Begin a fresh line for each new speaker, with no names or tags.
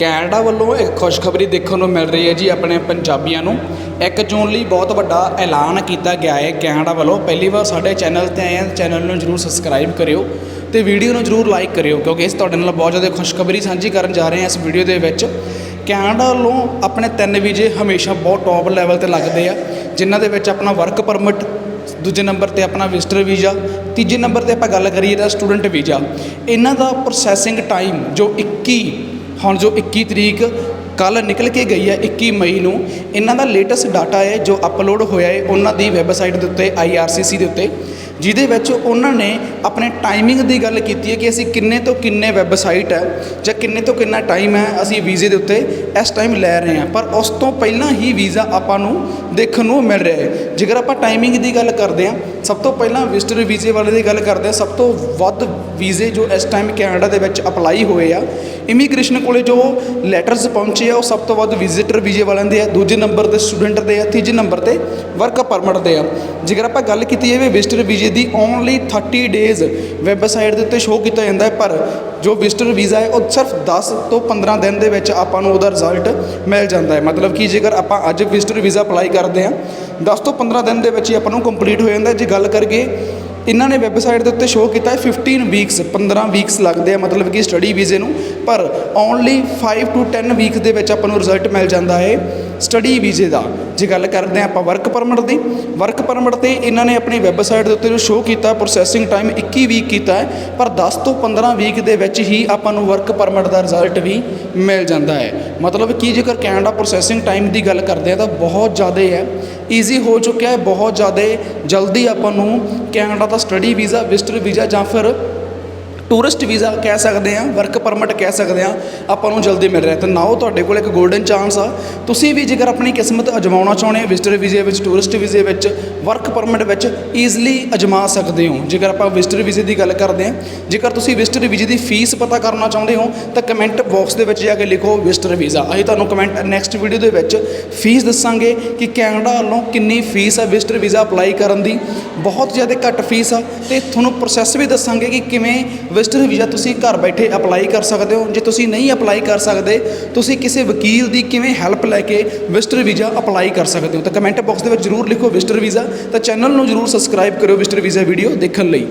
Canada ਵੱਲੋਂ ਇੱਕ ਖੁਸ਼ਖਬਰੀ ਦੇਖਣ ਨੂੰ ਮਿਲ ਰਹੀ ਹੈ ਜੀ ਆਪਣੇ ਪੰਜਾਬੀਆਂ ਨੂੰ। 1 ਜੂਨ ਲਈ ਬਹੁਤ ਵੱਡਾ ਐਲਾਨ ਕੀਤਾ ਗਿਆ ਹੈ ਕੈਨੇਡਾ ਵੱਲੋਂ। ਪਹਿਲੀ ਵਾਰ ਸਾਡੇ ਚੈਨਲ ਤੇ ਆਏ ਹਾਂ, ਚੈਨਲ ਨੂੰ ਜਰੂਰ ਸਬਸਕ੍ਰਾਈਬ ਕਰਿਓ ਤੇ ਵੀਡੀਓ ਨੂੰ ਜਰੂਰ ਲਾਈਕ ਕਰਿਓ ਕਿਉਂਕਿ ਇਸ ਤੁਹਾਡੇ ਨਾਲ ਬਹੁਤ ਜ਼ਿਆਦਾ ਖੁਸ਼ਖਬਰੀ ਸਾਂਝੀ ਕਰਨ ਜਾ ਰਹੇ ਹਾਂ ਇਸ ਵੀਡੀਓ ਦੇ ਵਿੱਚ। ਕੈਨੇਡਾ ਵੱਲੋਂ ਆਪਣੇ ਤਿੰਨ ਵੀਜ਼ੇ ਹਮੇਸ਼ਾ ਬਹੁਤ ਟੌਪ ਲੈਵਲ ਤੇ ਲੱਗਦੇ ਆ, ਜਿਨ੍ਹਾਂ ਦੇ ਵਿੱਚ ਆਪਣਾ ਵਰਕ ਪਰਮਿਟ ਦੂਜੇ ਨੰਬਰ ਤੇ ਆਪਣਾ ਵਿਜ਼ਟਰ ਵੀਜ਼ਾ, ਤੀਜੇ ਨੰਬਰ ਤੇ ਆਪਾਂ ਗੱਲ ਕਰੀਏ ਤਾਂ ਸਟੂਡੈਂਟ ਵੀਜ਼ਾ। ਇਹਨਾਂ ਦਾ ਪ੍ਰੋਸੈਸਿੰਗ ਟਾਈਮ ਜੋ 21 ਹੁਣ ਜੋ 21 ਤਰੀਕ ਕੱਲ ਨਿਕਲ ਕੇ ਗਈ ਹੈ 21 ਮਈ ਨੂੰ, ਇਹਨਾਂ ਦਾ ਲੇਟੈਸਟ ਡਾਟਾ ਹੈ ਜੋ ਅਪਲੋਡ ਹੋਇਆ ਹੈ ਉਹਨਾਂ ਦੀ ਵੈਬਸਾਈਟ ਦੇ ਉੱਤੇ IRCC ਦੇ ਉੱਤੇ, ਜਿਹਦੇ ਵਿੱਚ ਉਹਨਾਂ ਨੇ ਆਪਣੇ ਟਾਈਮਿੰਗ ਦੀ ਗੱਲ ਕੀਤੀ ਹੈ ਕਿ ਅਸੀਂ ਕਿੰਨੇ ਤੋਂ ਕਿੰਨੇ ਵੈਬਸਾਈਟ ਹੈ ਜਾਂ ਕਿੰਨੇ ਤੋਂ ਕਿੰਨਾ ਟਾਈਮ ਹੈ ਅਸੀਂ ਵੀਜ਼ੇ ਦੇ ਉੱਤੇ ਇਸ ਟਾਈਮ ਲੈ ਰਹੇ ਹਾਂ। ਪਰ ਉਸ ਤੋਂ ਪਹਿਲਾਂ ਹੀ ਵੀਜ਼ਾ ਆਪਾਂ ਨੂੰ ਦੇਖਣ ਨੂੰ ਮਿਲ ਰਿਹਾ ਹੈ। ਜੇਕਰ ਆਪਾਂ ਟਾਈਮਿੰਗ ਦੀ ਗੱਲ ਕਰਦੇ ਹਾਂ ਸਭ ਤੋਂ ਪਹਿਲਾਂ ਵਿਜ਼ਟਰ ਵੀਜ਼ੇ ਵਾਲੇ ਦੀ ਗੱਲ ਕਰਦੇ ਹਾਂ। ਸਭ ਤੋਂ ਵੱਧ ਵੀਜ਼ੇ ਜੋ ਇਸ ਟਾਈਮ ਕੈਨੇਡਾ ਦੇ ਵਿੱਚ ਅਪਲਾਈ ਹੋਏ ਆ, ਇਮੀਗ੍ਰੇਸ਼ਨ ਕੋਲੇ ਜੋ ਲੈਟਰਸ ਪਹੁੰਚੇ ਆ, ਉਹ ਸਭ ਤੋਂ ਵੱਧ ਵਿਜ਼ਿਟਰ ਵੀਜ਼ੇ ਵਾਲਿਆਂ ਦੇ ਆ। ਦੂਜੇ ਨੰਬਰ ਤੇ ਸਟੂਡੈਂਟ ਦੇ ਆ, ਤੀਜੇ ਨੰਬਰ ਤੇ ਵਰਕ ਪਰਮਿਟ ਦੇ ਆ। ਜੇਕਰ ਆਪਾਂ ਗੱਲ ਕੀਤੀ ਜਾਵੇ ਵਿਜ਼ਟਰ ਵੀਜ਼ੇ ਦੀ ਓਨਲੀ 30 ਡੇਜ਼ ਵੈਬਸਾਈਟ ਦੇ ਉੱਤੇ ਸ਼ੋਅ ਕੀਤਾ ਜਾਂਦਾ ਹੈ, ਪਰ ਜੋ ਵਿਜ਼ਟਰ ਵੀਜ਼ਾ ਹੈ, ਉਹ ਸਿਰਫ 10 ਤੋਂ 15 ਦਿਨ ਦੇ ਵਿੱਚ ਆਪਾਂ ਨੂੰ ਉਹਦਾ ਰਿਜ਼ਲਟ ਮਿਲ ਜਾਂਦਾ ਹੈ। ਮਤਲਬ ਕਿ ਜੇਕਰ ਆਪਾਂ ਅੱਜ ਵਿਜ਼ਟਰ ਵੀਜ਼ਾ ਅਪਲਾਈ ਕਰਦੇ ਹਾਂ 10 ਤੋਂ 15 ਦਿਨ ਦੇ ਵਿੱਚ ਹੀ ਆਪਾਂ ਨੂੰ ਕੰਪਲੀਟ ਹੋ ਜਾਂਦਾ ਜੇ ਗੱਲ ਕਰੀਏ ਇਹਨਾਂ ਨੇ ਵੈਬਸਾਈਟ ਦੇ ਉੱਤੇ ਸ਼ੋਅ ਕੀਤਾ ਹੈ 15 ਵੀਕਸ 15 ਵੀਕਸ ਲੱਗਦੇ ਆ, ਮਤਲਬ ਕਿ ਸਟੱਡੀ ਵੀਜ਼ੇ ਨੂੰ, ਪਰ ਓਨਲੀ 5 ਟੂ 10 ਵੀਕ ਦੇ ਵਿੱਚ ਆਪਾਂ ਨੂੰ ਰਿਜ਼ਲਟ ਮਿਲ ਜਾਂਦਾ ਹੈ ਸਟੱਡੀ ਵੀਜ਼ੇ ਦਾ। ਜੇ ਗੱਲ ਕਰਦੇ ਆ ਆਪਾਂ ਵਰਕ ਪਰਮਿਟ ਦੀ ਵਰਕ ਪਰਮਿਟ ਤੇ ਇਹਨਾਂ ਨੇ ਆਪਣੀ ਵੈਬਸਾਈਟ ਦੇ ਉੱਤੇ ਜੋ ਸ਼ੋਅ ਕੀਤਾ ਪ੍ਰੋਸੈਸਿੰਗ ਟਾਈਮ 21 ਵੀਕ ਕੀਤਾ ਹੈ, ਪਰ 10 ਤੋਂ 15 ਵੀਕ ਦੇ ਵਿੱਚ ਹੀ ਆਪਾਂ ਨੂੰ ਵਰਕ ਪਰਮਿਟ ਦਾ ਰਿਜ਼ਲਟ ਵੀ ਮਿਲ ਜਾਂਦਾ ਹੈ। ਮਤਲਬ ਕਿ ਜੇਕਰ ਕੈਨੇਡਾ ਪ੍ਰੋਸੈਸਿੰਗ ਟਾਈਮ ਦੀ ਗੱਲ ਕਰਦੇ ਆ ਤਾਂ ਬਹੁਤ ਜ਼ਿਆਦਾ ਹੈ। ਈਜ਼ੀ ਹੋ ਚੁੱਕਿਆ ਹੈ, ਬਹੁਤ ਜ਼ਿਆਦਾ ਜਲਦੀ ਆਪਾਂ ਨੂੰ ਕੈਨੇਡਾ ਦਾ ਸਟੱਡੀ ਵੀਜ਼ਾ ਵਿਜ਼ਟਰ ਵੀਜ਼ਾ ਜਾਂ ਫਿਰ ਟੂਰਿਸਟ ਵੀਜ਼ਾ ਕਹਿ ਸਕਦੇ ਆ ਵਰਕ ਪਰਮਿਟ ਕਹਿ ਸਕਦੇ ਆ ਆਪਾਂ ਨੂੰ ਜਲਦੀ ਮਿਲ ਰਿਹਾ। ਤੇ ਨਾਓ ਤੁਹਾਡੇ ਕੋਲ ਇੱਕ 골ਡਨ ਚਾਂਸ ਆ। ਤੁਸੀਂ ਵੀ ਜੇਕਰ ਆਪਣੀ ਕਿਸਮਤ ਅਜਮਾਉਣਾ ਚਾਹੁੰਦੇ ਹੋ ਵਿਜ਼ਟਰ ਵੀਜ਼ੇ ਵਿੱਚ ਟੂਰਿਸਟ ਵੀਜ਼ੇ ਵਿੱਚ ਵਰਕ ਪਰਮਿਟ ਵਿੱਚ ਈਜ਼ਲੀ ਅਜਮਾ ਸਕਦੇ ਹੋ। ਜੇਕਰ ਆਪਾਂ ਵਿਜ਼ਟਰ ਵੀਜ਼ੇ ਦੀ ਗੱਲ ਕਰਦੇ ਆ ਜੇਕਰ ਤੁਸੀਂ ਵਿਜ਼ਟਰ ਵੀਜ਼ੇ ਦੀ ਫੀਸ ਪਤਾ ਕਰਨਾ ਚਾਹੁੰਦੇ ਹੋ, ਤਾਂ ਕਮੈਂਟ ਬਾਕਸ ਦੇ ਵਿੱਚ ਜਾ ਕੇ ਲਿਖੋ ਵਿਜ਼ਟਰ ਵੀਜ਼ਾ। ਅਸੀਂ ਤੁਹਾਨੂੰ ਕਮੈਂਟ ਨੈਕਸਟ ਵੀਡੀਓ ਦੇ ਵਿੱਚ ਫੀਸ ਦੱਸਾਂਗੇ ਕਿ ਕੈਨੇਡਾ ਵੱਲੋਂ ਕਿੰਨੀ ਫੀਸ ਆ ਵਿਜ਼ਟਰ ਵੀਜ਼ਾ ਅਪਲਾਈ ਕਰਨ ਦੀ। ਬਹੁਤ ਜ਼ਿਆਦਾ ਘੱਟ ਫੀਸ ਆ। ਤੇ ਤੁਹਾਨੂੰ ਪ੍ਰੋਸੈਸ ਵੀ ਦੱਸਾਂਗੇ ਕਿ ਕਿਵੇਂ ਵਿਜ਼ਟਰ ਵੀਜ਼ਾ ਤੁਸੀਂ ਘਰ ਬੈਠੇ ਅਪਲਾਈ ਕਰ ਸਕਦੇ ਹੋ। ਜੇ ਤੁਸੀਂ ਨਹੀਂ ਅਪਲਾਈ ਕਰ ਸਕਦੇ, ਤੁਸੀਂ ਕਿਸੇ ਵਕੀਲ ਦੀ ਕਿਵੇਂ ਹੈਲਪ ਲੈ ਕੇ ਵਿਜ਼ਟਰ ਵੀਜ਼ਾ ਅਪਲਾਈ ਕਰ ਸਕਦੇ ਹੋ? ਤਾਂ ਕਮੈਂਟ ਬਾਕਸ ਦੇ ਵਿੱਚ ਜਰੂਰ ਲਿਖੋ ਵਿਜ਼ਟਰ ਵੀਜ਼ਾ। ਤਾਂ ਚੈਨਲ ਨੂੰ ਜਰੂਰ ਸਬਸਕ੍ਰਾਈਬ ਕਰਿਓ ਵਿਜ਼ਟਰ ਵੀਜ਼ਾ ਵੀਡੀਓ ਦੇਖਣ ਲਈ।